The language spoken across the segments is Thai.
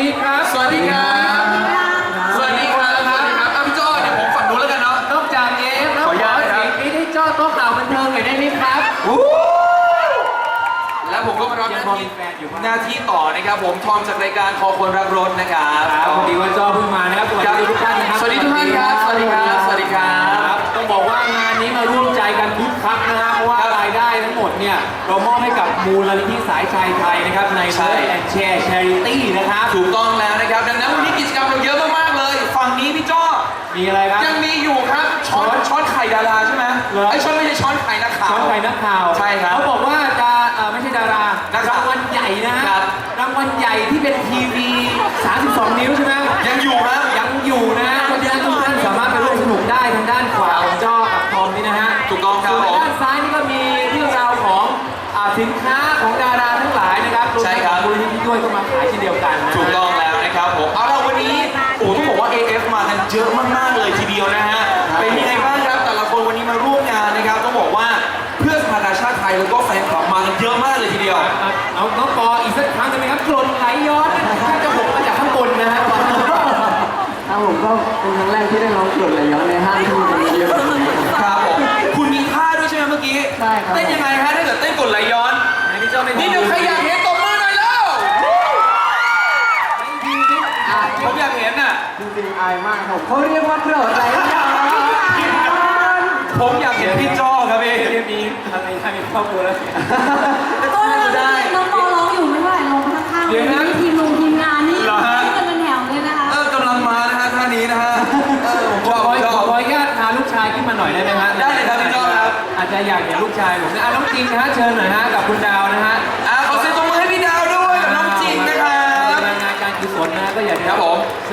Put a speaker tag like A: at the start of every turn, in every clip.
A: ดีครับ
B: สวัสดีครับ สวัสดีครับ สวัสดีครับอะพี่โจ้เดี๋ยวผมฝั่งนู้นแล้วกันเนาะ
A: นอกจากเอฟแล้ว
B: ข
A: ข
B: อ
A: อ
B: อนุญาตนะครับ
A: เสียงนี้ให้เจ้าโต๊ะข่าวบันเทิงหน่อยได้ไหมครับ
B: แล้วผมก็มารับห
A: ยัง
B: น้า
A: พอ
B: ที่
A: มีแฟนอยู่บ้าง
B: หน้าที่ต่อนะครับผมทอมจากรายการคอคนรักรถนะครับ
A: ครับพอดีว่าเจ้าเพิ่งมานะครับ สวัสดีทุกท่านนะครับ
B: สวัสดีทุกท่านครับ สวัสดีครับ สวัสดีครับ
A: ต้องบอกว่างานนี้มาร่วมใจกันคึกคักนะฮะเพราะว่ารายได้ ทั้งหมดเนี่ยเรามอบให้กับมูลนิธิสายชายไทยนะครับใน
B: ใช่
A: เลิฟแอนแชร์ชาริตี้นะครับ
B: ถูกต้องแล้วนะครับ ดังนั้นวันนี้กิจกรรมเราเยอะมากๆเลย ฝั่งนี้พี่โจ้
A: มีอะไรครับ
B: ยังมีอยู่ครับช้อนช้อนไข่ดาราใช่ไหม
A: เหรอ
B: ไอ้ช้อนไม่ใช่ช้อนไข่นักข่าว
A: ช้อนไข่นักข่าว
B: ใช่ครับ
A: เขาบอกว่าจะเอ่อไม่ใช่ดารา
B: นักข่าว
A: รางวัลใหญ่นะฮะ
B: ครับ
A: รางวัลใหญ่ที่เป็นทีวี 32 นิ้วใช่ไหม
B: ยังอยู่ครับ
A: ยังอยู่นะ สินค้าของดาราทั้งหลายนะครับวม
B: ใช่
A: ทั้ง
B: ครับ
A: มูลนิธิด้วยก็มาขายเช่นเดียวกันนะฮะ
B: ถูกต้องแล้วนะครับผมเอาล่ะวันนี้โอ้ต้องบอกว่า AF มากันเยอะมากๆเลยทีเดียวนะฮะเป็นยังไงบ้างครับแต่ละคนวันนี้มาร่วมงานนะครับต้องบอกว่าเพื่อสภากาชาติไทยแล้วก็แฟนคลับมากันเยอะมากเลยทีเดียว
A: เอาเอาน้องปออีกสักครั้งได้ไหมครับกรนไหลย้อนแทบจะหกมาจากข้างบนนะฮะ
C: ครับผมก็เป็นครั้งแรกที่ได้ร้องกรดไหลย้อนใน เขาเรียกว่ากรดไหลย้อน
B: ผมอยากเห็นพี่จ้อครับพี่
A: เรียกมีอะไรใครมีครอบครัวแล้ว
D: ก็ได้น้องปอร้องอยู่ไม่เท่าไหร่ร้องข้างๆ
A: เดี๋ยวนะ
D: ทีมลงทีมงานนี่
B: เหรอฮะ
D: ขึ้นกันเป็นแถวเลยนะคะ
B: เออกำลังมานะฮะท่านี้นะฮะเออผมช
A: ข
B: อบ
A: อ
B: ผมช
A: ข
B: อ
A: อบ ขออนุญาตพาลูกชายขึ้นมาหน่อยได้ไหมฮะ
B: ได้เลยครับพี่โจ้ครับ
A: อาจจะอยากเห็นลูกชายผมนะอะน้องจริงนะฮะเชิญหน่อยฮะกับคุณดาวนะฮะ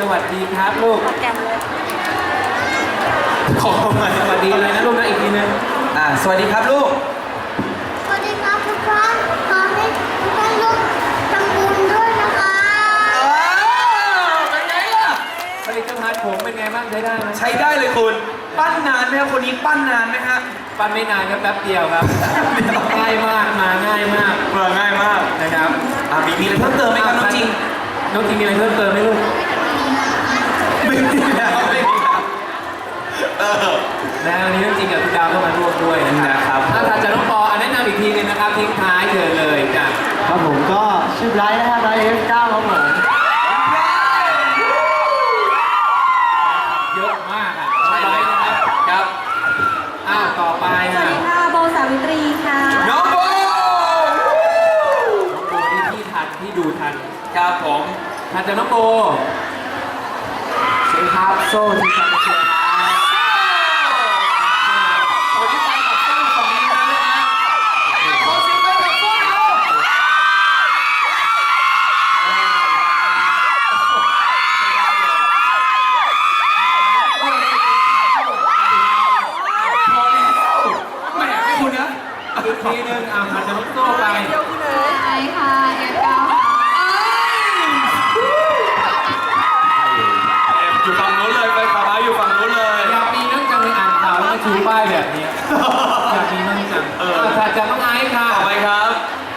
B: สวั
A: สดีครับลูก
D: แกมเลย
B: ขอมา
A: สวัสดีอะไรนะลูกนะอีกทีนึง
B: อะสวัสดีครับลูก
E: สวัสดีครับทุกท่านขอให้ทุกท่านร่วมทำบุญด้วยนะคะ
B: เออเป็นไงล่ะ
A: ผลิตภัณฑ์ผมเป็นไงบ้างใช้ได้ไหม
B: ใช้ได้เลยคุณ ปั้นนานไหมครับคนนี้ปั้นนานไหมฮะ
A: ปั้นไม่นานครับแป๊บเดียวครับ ง่ายมากมาง่ายมาก
B: เปิดง่ายมาก
A: นะครับ
B: อะมีมีอะไรเพิ่มเติมไหมครับน้องจริง
A: น้องจริงมีอะไรเพิ่มเติมไหมลูก
B: ไม่มีแล้วไม่มีแล้วเออ
A: นะวันนี้น้องจริงกับคุณดาวก็มาร่วมด้วยนะ
B: นะครับ
A: ถ้าทานจากน้องปออะแนะนำอีกทีหนึงนะครับทิ้งท้ายเชิญเลยจ้ะ
C: ครับผมก็ชื่อไบรท์นะครับไบรท์ F9 ครับผม
A: เยอะมากอะใช่ไหมนะครับ
B: ครับ
A: อ้าวต่อไป
D: สวั
A: ค่ะ
D: สดีค่ะโบสาวิตรีค่ะ
B: น้องโบ
A: น้องโบนี่พี่ทันพี่ดูทัน
B: ครับผม
A: ทันจากน้องโบ
C: ส วัสดีครับ โซ่ที่ชันเชียร์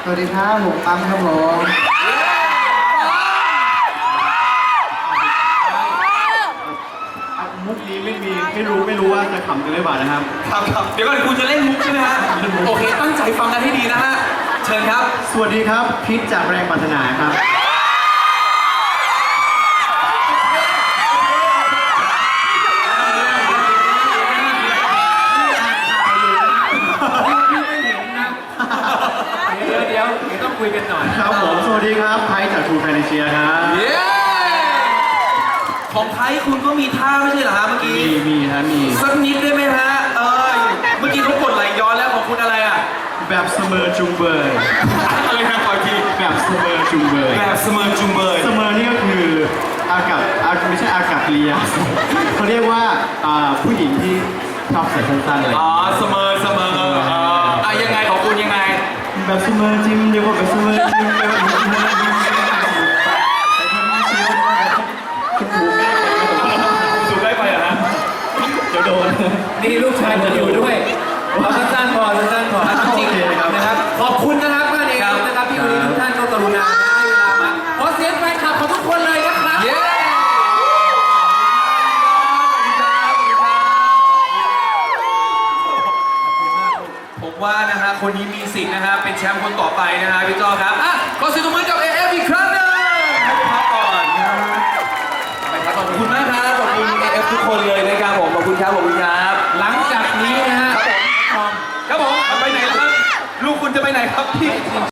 B: สวั
C: สดีครับผมปั๊มครับผม
F: มุกนี้ไม่มีไม่รู้ไม่รู้ว่าจะขำกันหรือเปล่านะครับ
B: ครับครับเดี๋ยวก่อนคุณจะเล่นมุกใช่ไหมฮะโอเค ตั้งใจฟังกันให้ดีนะฮะ เชิญครับ
F: สวัสดีครับพิษจากแรงปรารถนาครับ สวัสดีครับไพจากทูแฟนเชียครับ
B: เย้ของไทยคุณก็มีท่าไม่ใช่เหรอฮะเมื่อกี้
F: มีมีฮะมี
B: สักนิดได้ไหมฮะ เออ เมื่อกี้เขากดไหลย้อนแล้วของคุณอะไรอะ
F: แบบเสมอจุงเบย
B: อะไรนะขออีกที
F: แบบเสมอจุงเบย
B: แบบเสมอจุงเบย
F: เสมอนี่ก็คืออากับอาไม่ใช่อากับเรียเขาเรียกว่าอ่าผู้หญิงที่ชอบใส่สั้นๆอะไร
B: อ๋อเสมอเสมอเอออะยังไงของคุณยังไง
F: แบบเสมอจิ้มเรียกว่าแบบเสมอจิ้มเรียกว่า ว่า
A: นะ
B: ฮะคนนี้มีสิทธิ์นะฮะเป็นแชมป์คนต่อไปนะฮะพี่จอครับอะขอเสียงตบมือกับ AF อีกครั้ง